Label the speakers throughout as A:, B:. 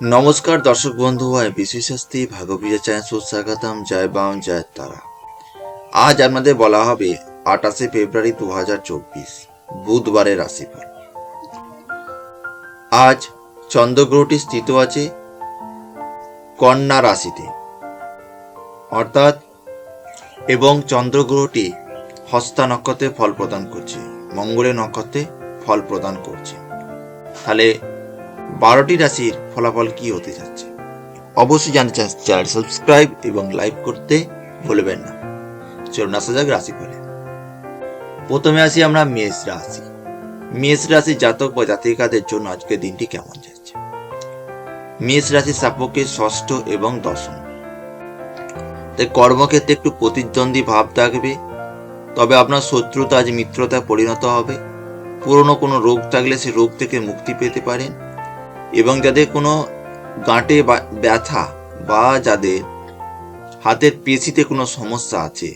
A: নমস্কার দর্শক বন্ধু হয় বিশ্বশাস্তি ভাগবীয় চ্যানেল সুস্বাগতম জয় বাম জয় তারা। আজ আমাদের বলা হবে আঠাশে ফেব্রুয়ারি দু হাজার চব্বিশ, বুধবারের রাশিফল। আজ চন্দ্রগ্রহটি স্থিত আছে কন্যা রাশিতে। অর্থাৎ, এবং চন্দ্রগ্রহটি হস্তা নক্ষত্রে ফল প্রদান করছে, মঙ্গলের নক্ষত্রে ফল প্রদান করছে। তাহলে বারোটি রাশির ফলাফল কি হতে যাচ্ছে? অবশ্যই জানতে চান চ্যানেল সাবস্ক্রাইব এবং লাইক করতে ভুলবেন না। চলুন আসা যাক রাশি ফলে প্রথমে আসি আমরা মেষ রাশি। মেষ রাশি জাতক বা জাতিকাদের জন্য আজকের দিনটি কেমন যাচ্ছে? মেষ রাশি সাপক্ষে ষষ্ঠ এবং দশম। তাই কর্মক্ষেত্রে একটু প্রতিদ্বন্দ্বী ভাব থাকবে। তবে আপনার শত্রুতা আজ মিত্রতায় পরিণত হবে। পুরনো কোনো রোগ থাকলে সে রোগ থেকে মুক্তি পেতে পারেন। এবং যাদের কোনো গাঁটে ব্যথা বা যাদের হাতের পেশিতে কোনো সমস্যা আছে,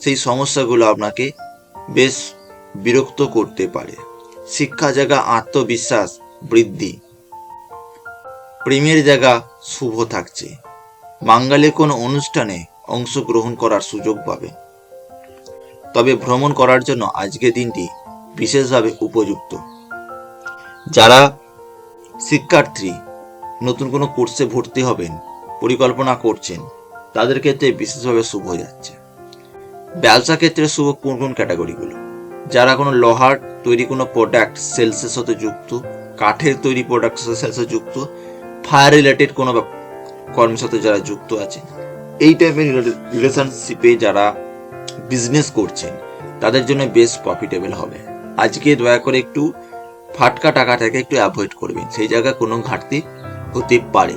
A: সেই সমস্যাগুলো আপনাকে বেশ বিরক্ত করতে পারে। শিক্ষা জায়গা আত্মবিশ্বাস বৃদ্ধি। প্রেমের জায়গা শুভ থাকছে। বাঙালি কোনো অনুষ্ঠানে অংশগ্রহণ করার সুযোগ পাবে। তবে ভ্রমণ করার জন্য আজকের দিনটি বিশেষভাবে উপযুক্ত। যারা শিক্ষার্থী নতুন কোনো কোর্সে ভর্তি হবেন, পরিকল্পনা করছেন, তাদের ক্ষেত্রে বিশেষভাবে শুভ যাচ্ছে। ব্যবসা ক্ষেত্রে শুভ কোন কোন ক্যাটাগরিগুলো? যারা কোনো লোহার তৈরি কোনো প্রোডাক্ট সেলসের সাথে যুক্ত, কাঠের তৈরি প্রোডাক্ট সেলসে যুক্ত ফায়ার রিলেটেড কোনো কর্মের সাথে যারা যুক্ত আছে, এই টাইপের রিলেশনশিপে যারা বিজনেস করছেন, তাদের জন্য বেশ প্রফিটেবল হবে। আজকে দয়া করে একটু ফাটকা টাকাটাকে একটু অ্যাভয়েড করবেন সেই জায়গায় কোনো ঘাটতি হতে পারে।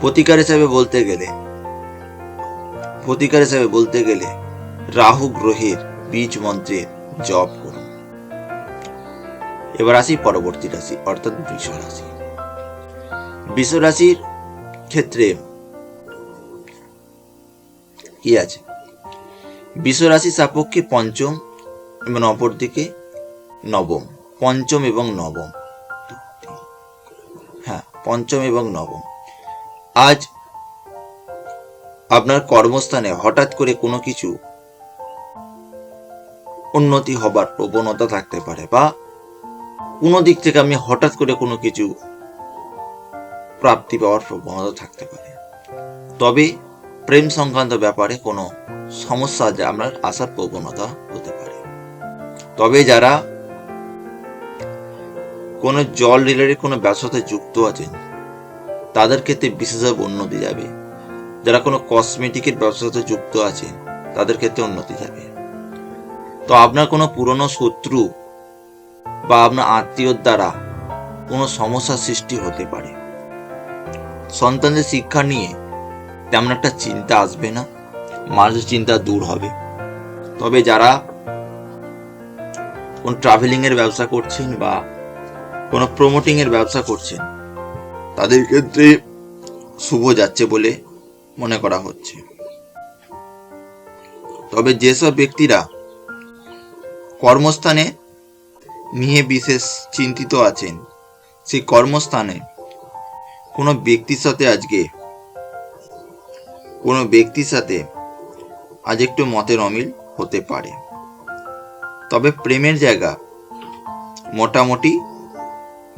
A: প্রতিকার হিসাবে বলতে গেলে, প্রতিকার হিসাবে বলতে গেলে রাহু গ্রহের বীজ মন্ত্রের জপ করুন। এবার আসি পরবর্তী রাশি, অর্থাৎ বৃষ রাশি। বৃষ রাশির ক্ষেত্রে কি আছে? বৃষ রাশি সাপেক্ষে পঞ্চম এবং অপরদিকে নবম, পঞ্চম এবং নবম। হ্যাঁ পঞ্চম এবং নবম। আজ আপনার কর্মস্থানে হঠাৎ করে কোনো কিছু উন্নতি হবার প্রবণতা থাকতে পারে বা কোনো দিক থেকে আমি হঠাৎ করে কোনো কিছু প্রাপ্তি পাওয়ার প্রবণতা থাকতে পারে। তবে প্রেম সংক্রান্ত ব্যাপারে কোনো সমস্যা যে আপনার আসার প্রবণতা হতে পারে। তবে যারা কোনো জল রিলেটেড কোনো ব্যবসাতে যুক্ত আছেন, তাদের ক্ষেত্রে বিশেষভাবে উন্নতি যাবে। যারা কোনো কসমেটিকের ব্যবসার সাথে যুক্ত আছেন, তাদের ক্ষেত্রে উন্নতি যাবে। তো আপনার কোনো পুরনো শত্রু বা আপনার আত্মীয়র দ্বারা কোনো সমস্যার সৃষ্টি হতে পারে। সন্তানদের শিক্ষা নিয়ে তেমন একটা চিন্তা আসবে না, মানুষের চিন্তা দূর হবে। তবে যারা কোন ট্রাভেলিং এর ব্যবসা করছেন বা কোনো প্রমোটিং এর ব্যবসা করছেন তাদের ক্ষেত্রে শুভ যাচ্ছে বলে মনে করা হচ্ছে। তবে যেসব ব্যক্তিরা কর্মস্থানে নিয়ে বিশেষ চিন্তিত আছেন, সেই কর্মস্থানে কোনো ব্যক্তির সাথে আজকে, কোনো ব্যক্তির সাথে আজ একটু মতের অমিল হতে পারে। তবে প্রেমের জায়গা মোটামুটি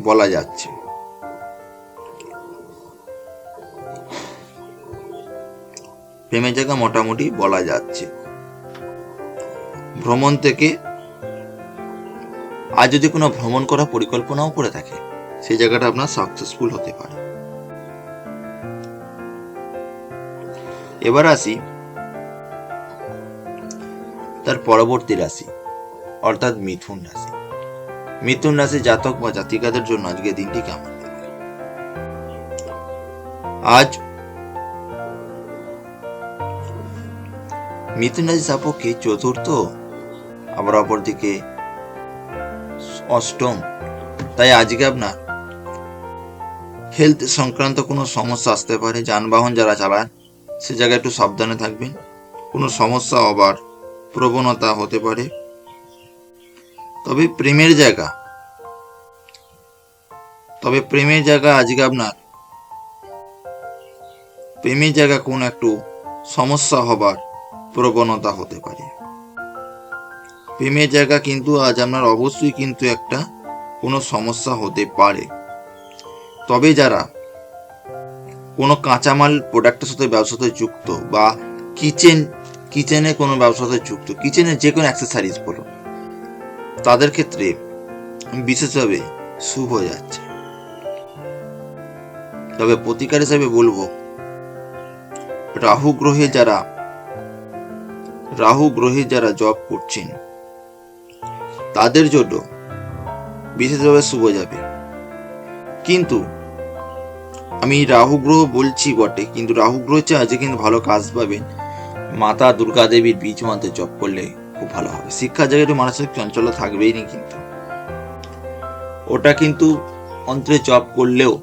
A: বলা যাচ্ছে। প্রেমের জায়গা মোটামুটি বলা যাচ্ছে। ভ্রমণ থেকে আর যদি কোনো ভ্রমণ করার পরিকল্পনাও করে থাকে সেই জায়গাটা আপনার সাকসেসফুল হতে পারে। এবার আসি তার পরবর্তী রাশি, অর্থাৎ মিথুন রাশি। মিথুন রাশি জাতক বা জাতিকাদের জন্য আজকে দিনটি কেমন? আজ মিথুন রাশি সাপক্ষে চতুর্থ, আবার অপরদিকে অষ্টম। তাই আজকে আপনার হেলথ সংক্রান্ত কোনো সমস্যা আসতে পারে, যানবাহন যারা চালান, সে জায়গায় একটু সাবধানে থাকবেন। কোনো সমস্যা হবার প্রবণতা হতে পারে। তবে প্রেমের জায়গা। তবে প্রেমের জায়গা আজকে আপনার। প্রেমের জায়গা কোন একটু সমস্যা হবার প্রবণতা হতে পারে। প্রেমের জায়গা কিন্তু আজ আপনার অবশ্যই কিন্তু একটা কোনো সমস্যা হতে পারে। তবে যারা কোনো কাঁচামাল প্রোডাক্টের সাথে ব্যবসাতে যুক্ত বা কিচেন কিচেনে কোনো ব্যবসাতে যুক্ত কিচেনের যে কোনো অ্যাক্সেসারিজ বলো তাদের ক্ষেত্রে বিশেষভাবে শুভ যাচ্ছে। তবে প্রতিকার হিসাবে বলব, রাহু গ্রহে যারা, রাহু গ্রহে যারা জব করছেন, তাদের জন্য বিশেষভাবে শুভ যাবে। কিন্তু আমি রাহু গ্রহ বলছি বটে, কিন্তু রাহু গ্রহ চেয়ে আজকে কিন্তু ভালো কাজ পাবেন। মাতা দুর্গা দেবীর বীজ মন্ত্রে জপ করলে খুব ভালো হবে। শিক্ষার জায়গায় একটু মানসিক চঞ্চলতা থাকবেই নি কিন্তু। ওটা কিন্তু অন্ত্রে জপ করলেও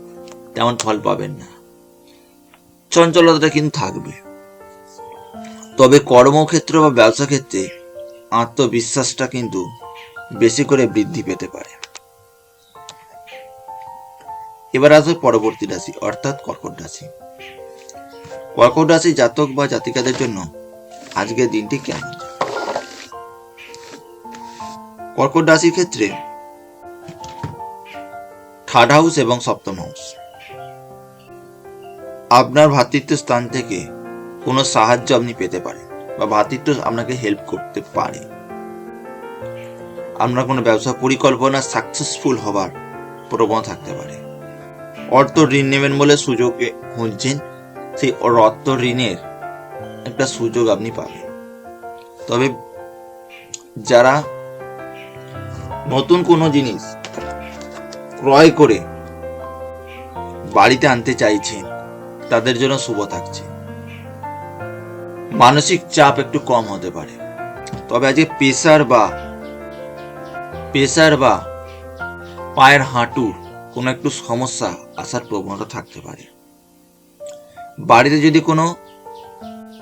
A: তেমন ফল পাবেন না। চঞ্চলতাটা কিন্তু থাকবে। তবে কর্মক্ষেত্র বা ব্যবসা ক্ষেত্রে আত্মবিশ্বাসটা কিন্তু বেশি করে বৃদ্ধি পেতে পারে। এবার আসবে পরবর্তী রাশি, অর্থাৎ কর্কট রাশি। কর্কট রাশি জাতক বা জাতিকাদের জন্য আজকের দিনটি কেমন? কর্কট রাশির ক্ষেত্রে থার্ড হাউস এবং সপ্তম হাউস। আপনার ভ্রাতৃত্ব স্থান থেকে কোনো সাহায্য আপনি পেতে পারেন বা ভ্রাতৃত্ব আপনাকে হেল্প করতে পারে। আপনার কোনো ব্যবসা পরিকল্পনা সাকসেসফুল হবার প্রবণতা থাকতে পারে। অর্থ ঋণ নেবেন বলে সুযোগে খুঁজছেন, সেই অর্থ ঋণের একটা সুযোগ আপনি পাবেন। তবে যারা নতুন কোনো জিনিস ক্রয় করে বাড়িতে আনতে চাইছেন, তাদের জন্য শুভ থাকছে। মানসিক চাপ একটু কম হতে পারে। তবে আজকে প্রেসার বা প্রেসার বা পায়ের হাঁটুর কোনো একটু সমস্যা আসার প্রবণতা থাকতে পারে। বাড়িতে যদি কোনো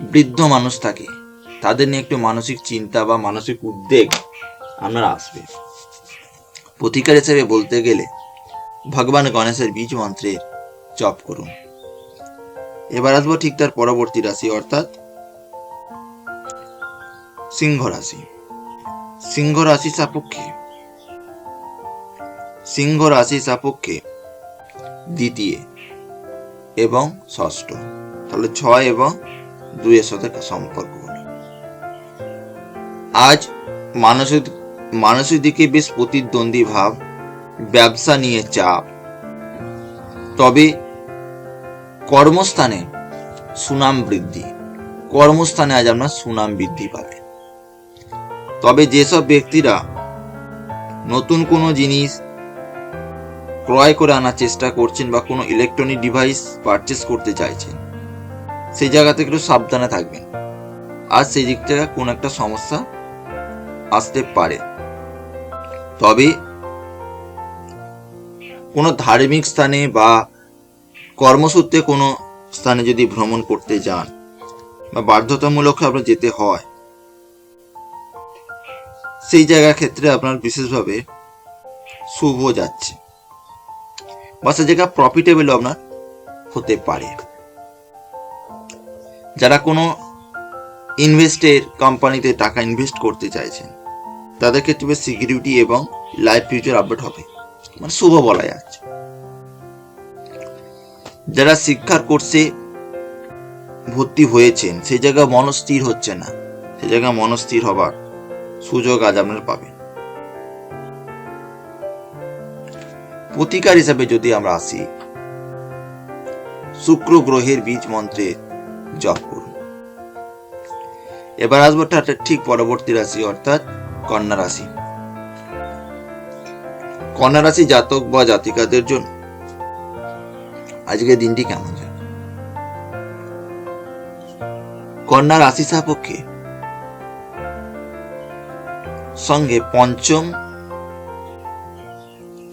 A: বৃদ্ধ মানুষ থাকে, তাদের নিয়ে একটু মানসিক চিন্তা বা মানসিক উদ্বেগ আপনার আসবে। প্রতিকার হিসেবে বলতে গেলে ভগবান গণেশের বীজ মন্ত্রের জপ করুন। এবার আসব ঠিক তার পরবর্তী রাশি অর্থাৎ সিংহ রাশি। সিংহ রাশি সাপেক্ষে সিংহ রাশি সাপেক্ষে দ্বিতীয় এবং ষষ্ঠ। তাহলে ছয় এবং দুইয়ের সাথে সম্পর্ক আজ মানসিক মানসিক দিকে বেশ প্রতিদ্বন্দ্বী ভাব, ব্যবসা নিয়ে চাপ। তবে কর্মস্থানে সুনাম বৃদ্ধি। কর্মস্থানে আজ আপনার সুনাম বৃদ্ধি পাবে। তবে যেসব ব্যক্তিরা নতুন কোনো জিনিস ক্রয় করে আনার চেষ্টা করছেন বা কোনো ইলেকট্রনিক ডিভাইস পারচেস করতে চাইছেন সেই জায়গা থেকে একটু সাবধানে থাকবেন। আর সেই দিক থেকে কোনো একটা সমস্যা আসতে পারে। তবে কোনো ধার্মিক স্থানে বা কর্মসূত্রে কোনো স্থানে যদি ভ্রমণ করতে যান বা বাধ্যতামূলক আপনার যেতে হয়, সেই জায়গার ক্ষেত্রে আপনার বিশেষভাবে শুভ যাচ্ছে বা সে জায়গা প্রফিটেবল আপনার হতে পারে। যারা কোনো ইনভেস্টের কোম্পানিতে টাকা ইনভেস্ট করতে চাইছেন তাদের ক্ষেত্রে সিকিউরিটি এবং লাইফ ফিউচার আপডেট হবে। মানে শুভ বলা যাচ্ছে যারা শিক্ষার কোর্সে ভর্তি হয়েছেন সেই জায়গায় মনস্থির হচ্ছে না। সেই জায়গায় মনস্থির হবার সুযোগ আজ আপনারা পাবেন। প্রতিকার হিসাবে যদি আমরা আসি, শুক্র গ্রহের বীজ মন্ত্রে জপ করুন। এবার আসব ঠিক পরবর্তী রাশি, অর্থাৎ কন্যা রাশি। কন্যা রাশি জাতক বা জাতিকাদের জন্য আজকের দিনটি কেমন যায় কন্যা রাশি সাপেক্ষে সঙ্গে পঞ্চম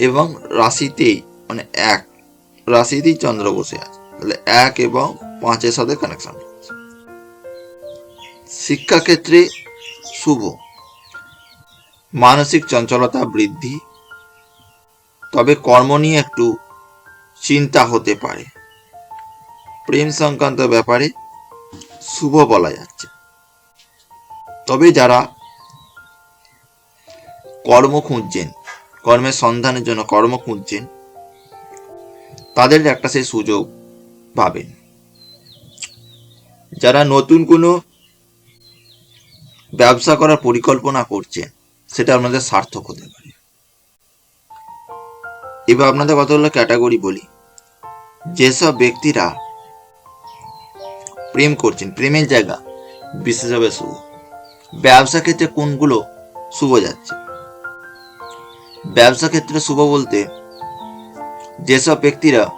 A: এবং রাশিতেই মানে এক, রাশিতেই চন্দ্র বসে আছে। তাহলে এক এবং পাঁচের সাথে কানেকশন শিক্ষাক্ষেত্রে শুভ। মানসিক চঞ্চলতা বৃদ্ধি। তবে কর্ম নিয়ে একটু চিন্তা হতে পারে। প্রেম সংক্রান্ত ব্যাপারে শুভ বলা যাচ্ছে। তবে যারা কর্ম খুঁজছেন, কর্মের সন্ধানের জন্য কর্ম খুঁজছেন, তাদের একটা সেই সুযোগ পাবেন। যারা নতুন কোনো ব্যবসা করার পরিকল্পনা করছেন সেটা আপনাদের সার্থক হতে পারে। এবার আপনাদের কতগুলো ক্যাটাগরি বলি। যেসব ব্যক্তিরা প্রেম করছেন, প্রেমের জায়গা বিশেষভাবে শুভ। ব্যবসা ক্ষেত্রে কোনগুলো শুভ যাচ্ছে? ব্যবসা ক্ষেত্রে শুভ বলতে যেসব ব্যক্তিরা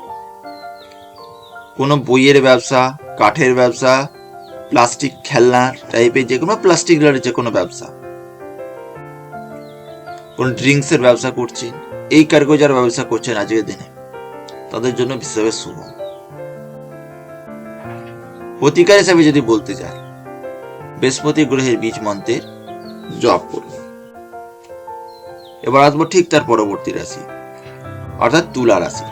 A: কোনো বইয়ের ব্যবসা, কাঠের ব্যবসা, প্লাস্টিক খেলনা টাইপের যে কোনো প্লাস্টিক যে কোনো ব্যবসা কোন ড্রিঙ্কসের ব্যবসা করছেন এই কার্গো যারা ব্যবসা করছেন আজকের দিনে। তাদের জন্য বিশেষভাবে শুভ। প্রতিকার হিসাবে যদি বলতে চাই বৃহস্পতি গ্রহের বীজ মন্ত্রের জপ করুন এবার আসব ঠিক তার পরবর্তী রাশি, অর্থাৎ তুলা রাশি।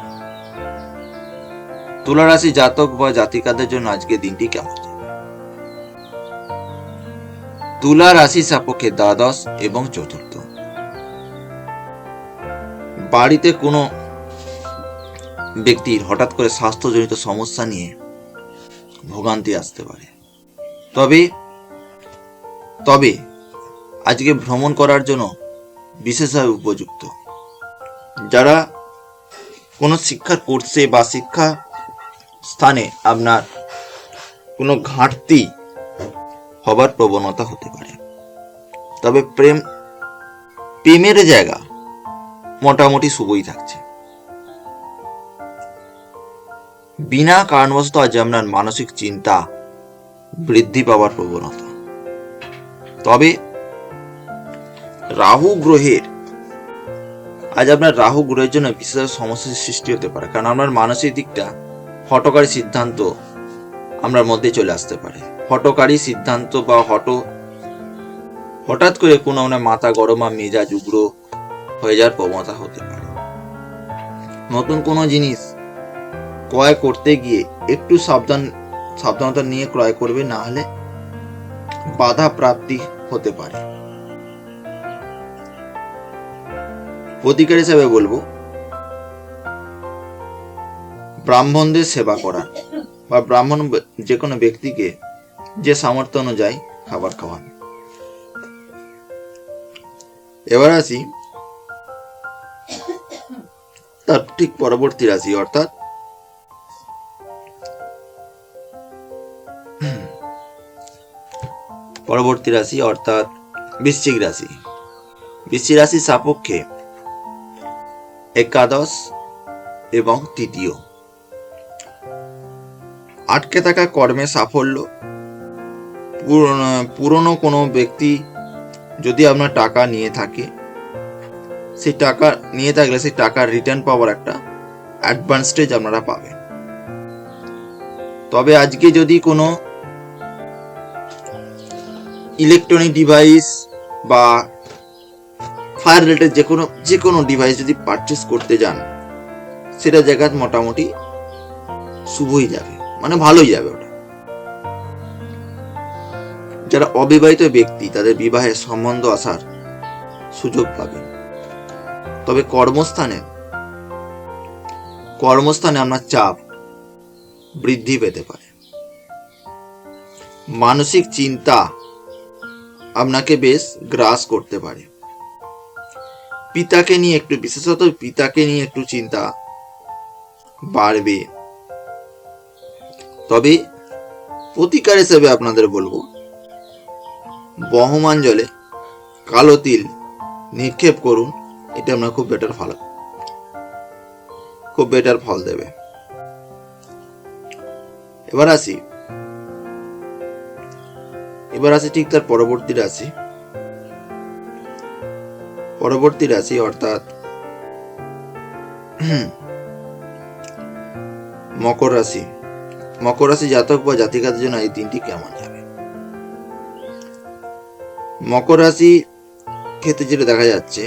A: তুলা রাশি জাতক বা জাতিকাদের জন্য আজকে দিনটি কেমন? তুলা রাশি সাপক্ষে দ্বাদশ এবং চতুর্থ। বাড়িতে কোনো ব্যক্তির হঠাৎ করে স্বাস্থ্যজনিত সমস্যা নিয়ে ভোগান্তি আসতে পারে। তবে তবে আজকে ভ্রমণ করার জন্য বিশেষভাবে উপযুক্ত। যারা কোনো শিক্ষার কোর্সে বা শিক্ষা স্থানে আপনার কোনো ঘাটতি হবার প্রবণতা হতে পারে। তবে প্রেম, প্রেমের জায়গা মোটামুটি শুভই থাকছে। বিনা কারণবশত আজ আপনার মানসিক চিন্তা বৃদ্ধি পাওয়ার প্রবণতা। তবে রাহু গ্রহের, আজ আপনার রাহু গ্রহের জন্য বিশেষ সমস্যার সৃষ্টি হতে পারে, কারণ আপনার মানসিক দিকটা হটকারী সিদ্ধান্ত আপনার মধ্যে চলে আসতে পারে। হটকারী সিদ্ধান্ত বা হট, হঠাৎ করে কোনো আপনার মাথা গরম আর মেজাজ উগ্র হয়ে যাওয়ার প্রবণতা হতে পারে। নতুন কোনো জিনিস ক্রয় করতে গিয়ে একটু সাবধান, সাবধানতা নিয়ে ক্রয় করবে, না হলে বাধা প্রাপ্তি হতে পারে। প্রতিকার হিসাবে বলব, ব্রাহ্মণদের সেবা করা বা ব্রাহ্মণ যে কোনো ব্যক্তিকে যে সামর্থ্য অনুযায়ী খাবার খাওয়ান। এবার আসি তার ঠিক পরবর্তী রাশি অর্থাৎ? পরবর্তী রাশি অর্থাৎ বৃশ্চিক রাশি বৃশ্চিক রাশির সাপেক্ষে একাদশ এবং তৃতীয়। আটকে থাকা কর্মে সাফল্য। পুরনো কোনো ব্যক্তি যদি আপনার টাকা নিয়ে থাকে সেই টাকা নিয়ে থাকলে সেই টাকার রিটার্ন পাওয়ার একটা অ্যাডভান্সটেজ আপনারা পাবেন। তবে আজকে যদি কোনো ইলেকট্রনিক ডিভাইস বা ফায়ার রিলেটেড যে কোনো যে কোনো ডিভাইস যদি পারচেস করতে যান, সেটা জায়গায় মোটামুটি শুভই যাবে মানে ভালোই যাবে ওটা। যারা অবিবাহিত ব্যক্তি, তাদের বিবাহের সম্বন্ধ আসার সুযোগ পাবেন। তবে কর্মস্থানে কর্মস্থানে আপনার চাপ বৃদ্ধি পেতে পারে। মানসিক চিন্তা আপনাকে বেশ গ্রাস করতে পারে। পিতাকে নিয়ে একটু বিশেষত পিতাকে নিয়ে একটু চিন্তা বাড়বে। তবে প্রতিকার হিসেবে আপনাদের বলব, বহমান জলে কালো তিল নিক্ষেপ করুন। এটা আপনার খুব বেটার ফল খুব বেটার ফল দেবে। এবার আসি। এবার আসি ঠিক তার পরবর্তী রাশি। পরবর্তী রাশি অর্থাৎ মকর রাশি। মকর রাশি জাতক বা জাতিকাদের জন্য এই দিনটি কেমন যাবে? মকর রাশি ক্ষেত্রে যেটা দেখা যাচ্ছে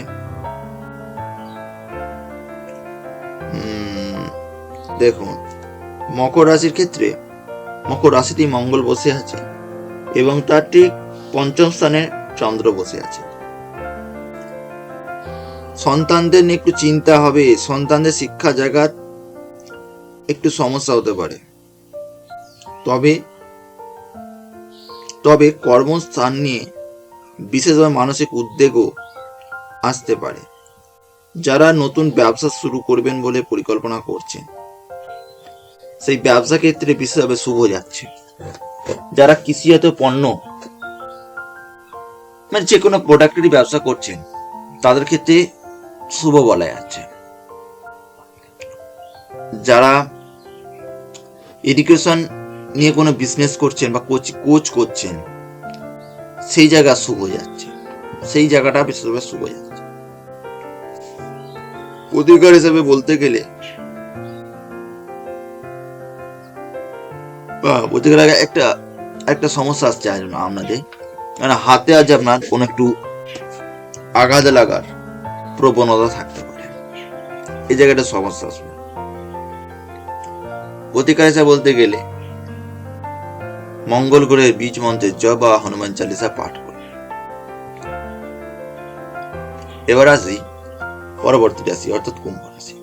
A: দেখুন মকর রাশির ক্ষেত্রে মকর রাশিতেই মঙ্গল বসে আছে এবং তার ঠিক পঞ্চম স্থানে চন্দ্র বসে আছে। সন্তানদের নিয়ে একটু চিন্তা হবে, সন্তানদের শিক্ষা জায়গার একটু সমস্যা হতে পারে। তবে তবে কর্মস্থান নিয়ে বিশেষভাবে মানসিক উদ্বেগও আসতে পারে। যারা নতুন ব্যবসা শুরু করবেন বলে পরিকল্পনা করছেন সেই ব্যবসা ক্ষেত্রে বিশেষভাবে শুভ যাচ্ছে। যারা কৃষিজাত পণ্য মানে যে কোনো প্রোডাক্টেরই ব্যবসা করছেন, তাদের ক্ষেত্রে শুভ বলা যাচ্ছে। যারা এডুকেশন নিয়ে কোনো বিজনেস করছেন বা কোচ কোচ করছেন, সেই জায়গা শুভ যাচ্ছে। সেই জায়গাটা বিশেষভাবে শুভ যাচ্ছে। প্রতিকার হিসেবে বলতে গেলে বা প্রতিকার আগে একটা একটা সমস্যা আসছে আজ আপনাদের। মানে হাতে আজ আপনার কোনো একটু আঘাত লাগার প্রবণতা থাকতে পারে। এই জায়গাটা সমস্যা আসবে। প্রতিকার হিসেবে বলতে গেলে, মঙ্গল গ্রহের বীজ মন্ত্রে জয় বা হনুমান চালিসা পাঠ করুন। এবার আসি পরবর্তী রাশি, অর্থাৎ কুম্ভ রাশি।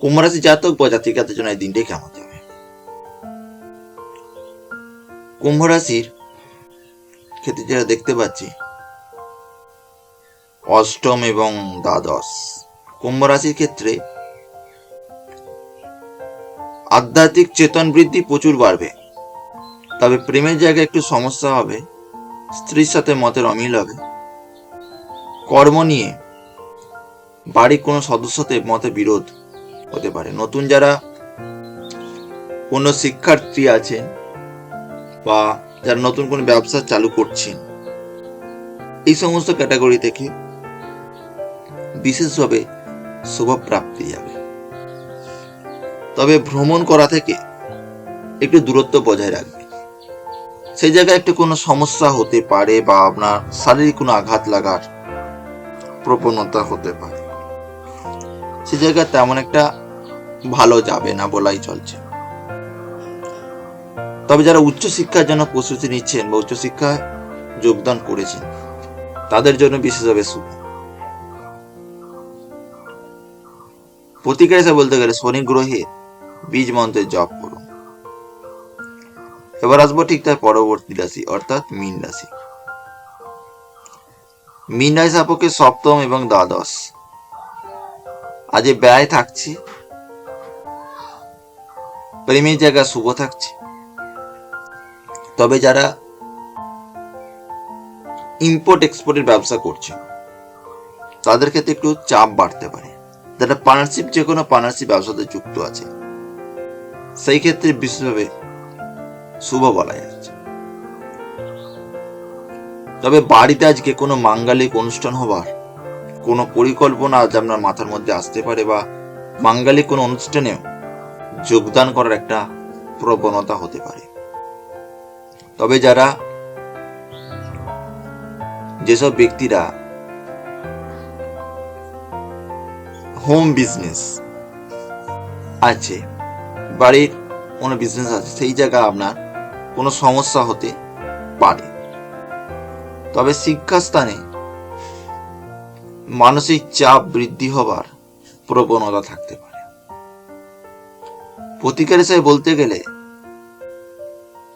A: কুম্ভ রাশি জাতক বা জাতিকাদের জন্য এই দিনটাই কেমন কুম্ভ রাশির ক্ষেত্রে যেটা দেখতে পাচ্ছি, অষ্টম এবং দ্বাদশ। কুম্ভ রাশির ক্ষেত্রে আধ্যাত্মিক চেতন বৃদ্ধি প্রচুর বাড়বে। তবে প্রেমের জায়গায় একটু সমস্যা হবে, স্ত্রীর সাথে মতের অমিল হবে। কর্ম নিয়ে বাড়ির কোনো সদস্যতে মতে বিরোধ হতে পারে। নতুন যারা কোনো শিক্ষার্থী আছেন বা যারা নতুন কোনো ব্যবসা চালু করছেন, এই সমস্ত ক্যাটাগরি থেকে বিশেষভাবে শুভ প্রাপ্তি যাবে। তবে ভ্রমণ করা থেকে একটু দূরত্ব বজায় রাখবে। সেই জায়গায় একটু কোনো সমস্যা হতে পারে বা আপনার শারীরিক কোনো আঘাত লাগার প্রবণতা হতে পারে। সে জায়গায় তেমন একটা ভালো যাবে না বলাই চলছে। তবে যারা উচ্চশিক্ষার জন্য প্রস্তুতি নিচ্ছেন বা উচ্চশিক্ষায় যোগদান করেছেন, তাদের জন্য বিশেষভাবে শুভ প্রতিকার হিসেবে বলতে গেলে শনি গ্রহে বীজ মন্ত্রের জপ করুন। এবার আসব ঠিক তার পরবর্তী রাশি, অর্থাৎ মীন রাশি। মীন রাশি সাপকে সপ্তম এবং দ্বাদশ। আজ ব্যয় থাকছে। প্রেমের জায়গা শুভ থাকছে। তবে যারা ইম্পোর্ট এক্সপোর্টের ব্যবসা করছে, তাদের ক্ষেত্রে একটু চাপ বাড়তে পারে। যারা পার্টনারশিপ যে কোনো পার্টনারশিপ ব্যবসাতে যুক্ত আছে, সেই ক্ষেত্রে বিশেষভাবে শুভ বলা যাচ্ছে। তবে বাড়িতে আজকে কোনো মাঙ্গালিক অনুষ্ঠান হবার কোনো পরিকল্পনা আজ আপনার মাথার মধ্যে আসতে পারে বা মাঙ্গালিক কোনো অনুষ্ঠানেও যোগদান করার একটা প্রবণতা হতে পারে। তবে যারা যেসব ব্যক্তিরা হোম বিজনেস আছে, বাড়ির কোনো বিজনেস আছে, সেই জায়গায় আপনার কোনো সমস্যা হতে পারে। তবে শিক্ষাস্থানে মানসিক চাপ বৃদ্ধি হবার প্রবণতা থাকতে পারে। প্রতিকার হিসেবে বলতে গেলে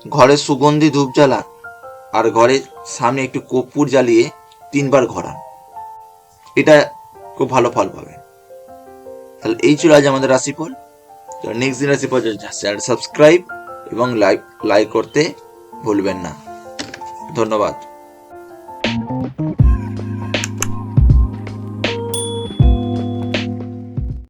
A: ঘরে সুগন্ধি ধূপ জ্বালান আর ঘরের সামনে একটু কর্পূর জ্বালিয়ে তিনবার ঘোরান। এটা খুব ভালো ফল পাবে। তাহলে এই ছিল আজ আমাদের রাশিফল। নেক্সট দিন রাশিফল সাবস্ক্রাইব এবং লাইক লাইক করতে ভুলবেন না। ধন্যবাদ।